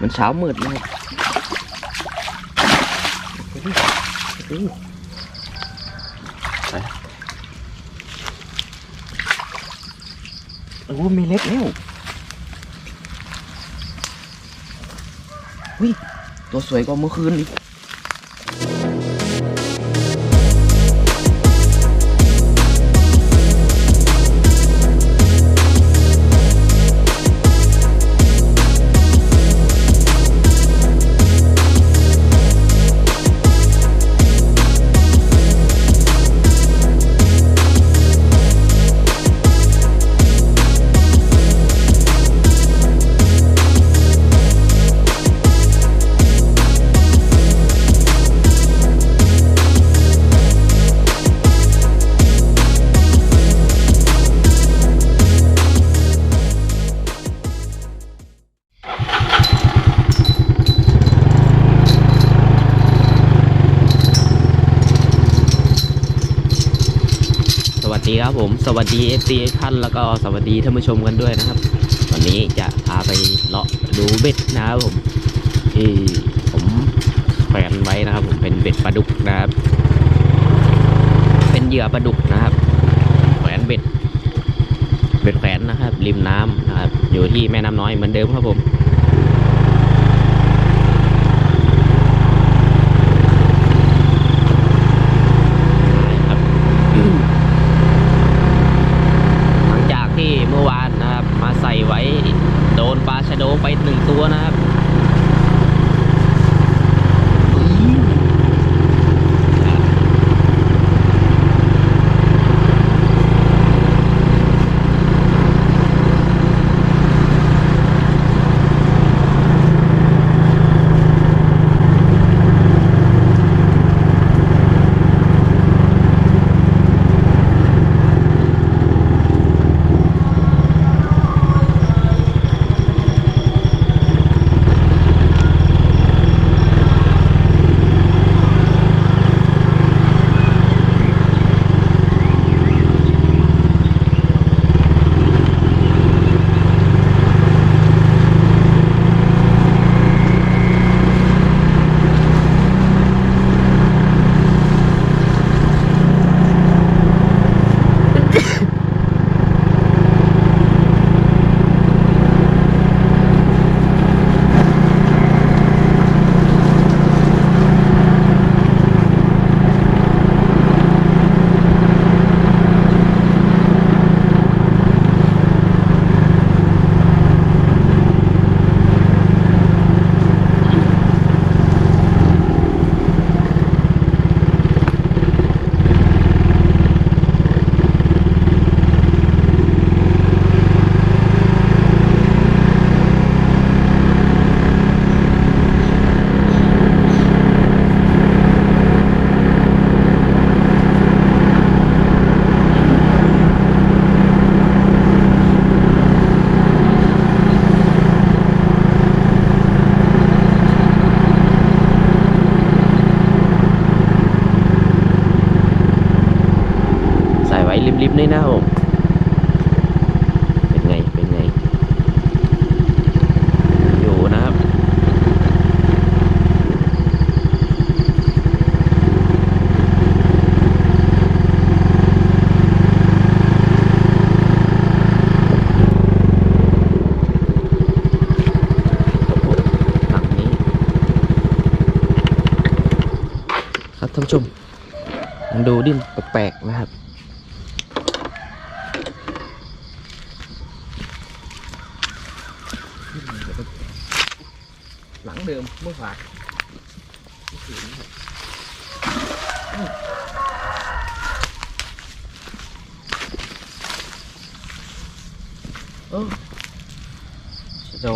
มันเช้ามืดเลยไปดิไปดิไปโอ้มีเล็กแล้ววิตัวสวยกว่าเมื่อคืนอีก ดีครับผม สวัสดีเอฟซีท่านแล้วก็สวัสดีท่านผู้ชมกันด้วยนะครับ วันนี้จะพาไปเลาะดูเบ็ดนะครับผมที่ผมแขวนไว้นะครับ ผมเป็นเบ็ดปลาดุกนะครับ เป็นเหยื่อปลาดุกนะครับ แขวนเบ็ด เบ็ดแขวนนะครับ ริมน้ำนะครับ อยู่ที่แม่น้ำน้อยเหมือนเดิมครับผม ดูดิ้นแปลกๆนะครับ หลังเดิมเมื่อฝากโอ้โด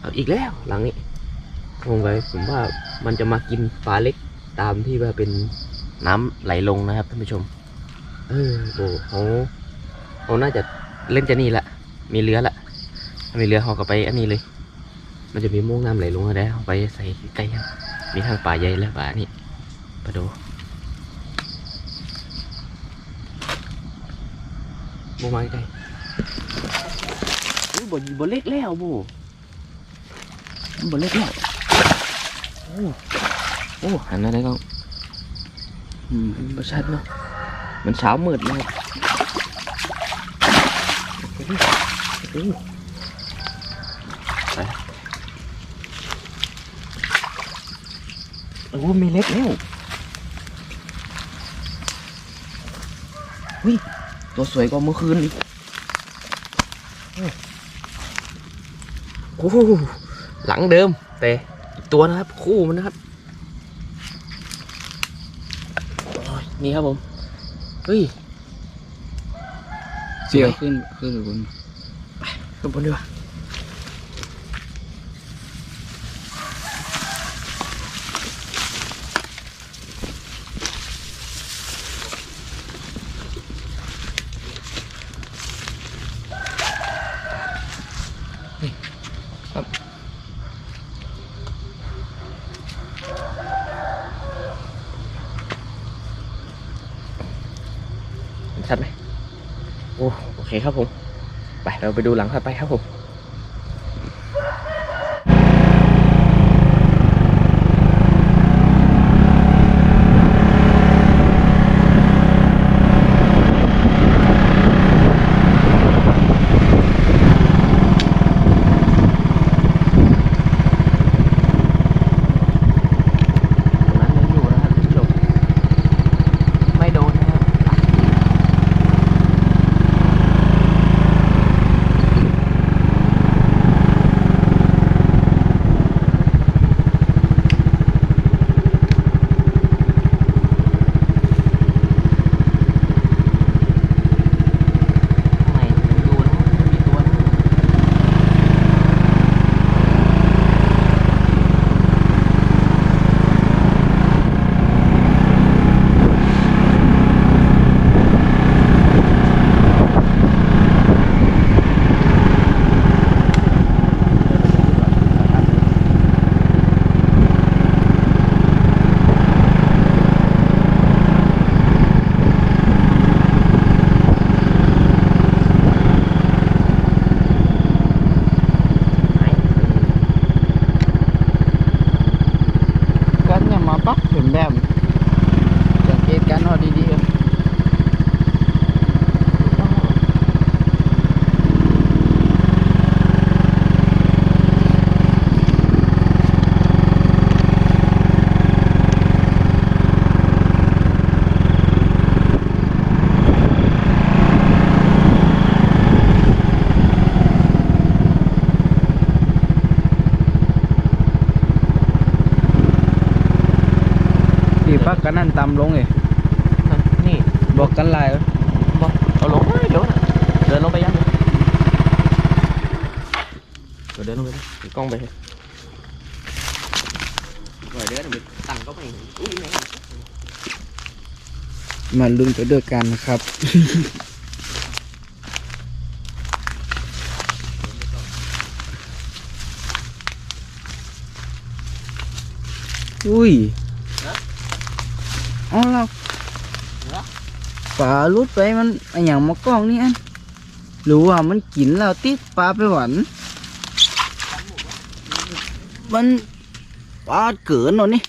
เอาอีกแล้วหลังนี้ งงไปผมว่ามันจะมากินปลาเล็กตามที่ว่าเป็นน้ำไหลลงนะครับท่านผู้ชม เออโบเขาเขาน่าจะเล่นจะนี่แหละมีเรือละถ้ามีเรือเขาก็ไปอันนี้เลย มันจะมีม่วงน้ำไหลลงมาได้เอาไปใส่ใกล้ครับมีทางป่าใหญ่และป่านี่ปลาโดม่วงมาใกล้บ่บ่เล็กแล้วโบมันบ่เล็กแล้ว โอ้โอ้หันอะไรก็อืมประชัดเนาะมันเช้ามืดแล้วโอ้โหโอ้โหไปโอ้โหมีเล็กแล้วเฮ้ยตัวสวยกว่าเมื่อคืนอีกโอ้โหหลังเดิมแต่อีก ตัวนะครับ คู่มันนะครับโอ้ยนี่ครับผมเฮ้ยเสียวขึ้นขึ้นหรือบนขึ้นบนดีกว่านี่ครับเห็นชัดไหมโอ้โอเคครับผม ไปเราไปดูหลังถัดไปครับผม ตรงนั้นยังอยู่นะครับคุณผู้ชมไม่โดนนะครับอะ ข้างในยังอยู่นะครับยังมีตัวนะครับไหน กันอย่ามาปักเห็นแบบสังเกตกันเอาดีๆครับ ที่ปักกันนั่นต่ำลงเลยนี่บอกกันลายไว้บอกเอาลงไม่เดี๋ยวนะเดินลงไปยังเดี๋ยวเดินลงไปเลยถือกล้องไปเลยเดี๋ยวเดินไปตั้งก็ไปอุ้ยแม่งมาลุ้นไปด้วยกันนะครับอุ้ย เอาเราปลาลุดไปมันอะอย่างมากล้องนี่อันหรือว่ามันกินแล้วติดปลาไปหวันมันปลาเกินหน่อยนี่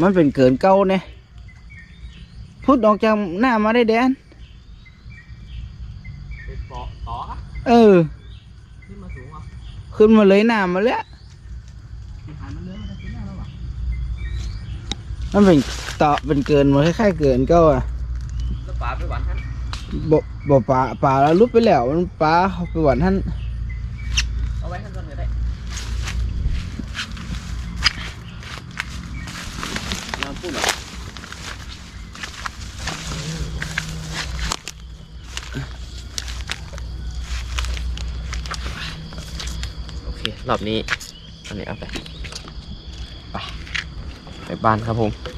มันเป็นเกินเก่าเนี่ยพุดออกจากหน้ามาได้แดนเป็นเกาะต่อครับเออขึ้นมาสูงอะขึ้นมาเลยหน้ามาแล้วหัน มันเลื้อยมาทางหน้าแล้วอะมันเป็นต่อเป็นเกินมาคล้ายๆเกินเก็อะแล้วป่าไปหวานท่านบ่บ่ปลาปลาแล้วลุดไปแล้วมันปลาเขาไปหวานท่านเอาไว้ท่านก่อนก็ได้น้ำพูดเหรอโอเครอบนี้อันนี้เอาไปไปไป บ้านครับผม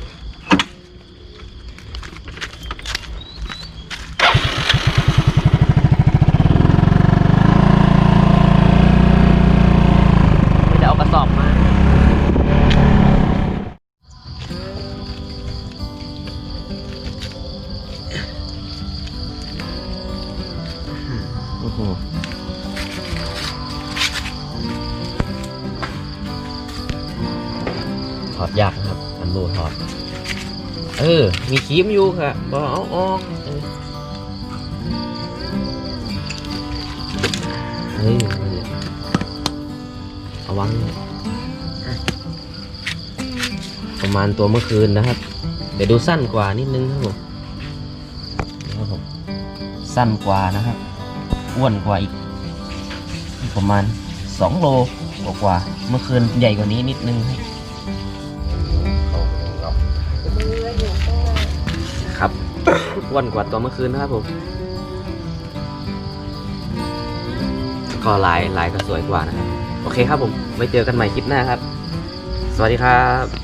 เออ มีครีมอยู่ค่ะบอเอาออกเออเฮ้ยนั่นแหละเอาวางประมาณตัวเมื่อคืนนะครับ เดี๋ยวดูสั้นกว่านิดนึงครับผมครับผมสั้นกว่านะครับ อ้วนกว่าอีก ประมาณ 2 โลกว่าเมื่อคืนใหญ่กว่านี้นิดนึง อ้วนกว่าตัวเมื่อคืนนะครับผมก็ลายลายก็สวยกว่านะครับ โอเคครับผมไว้เจอกันใหม่คลิปหน้าครับ สวัสดีครับ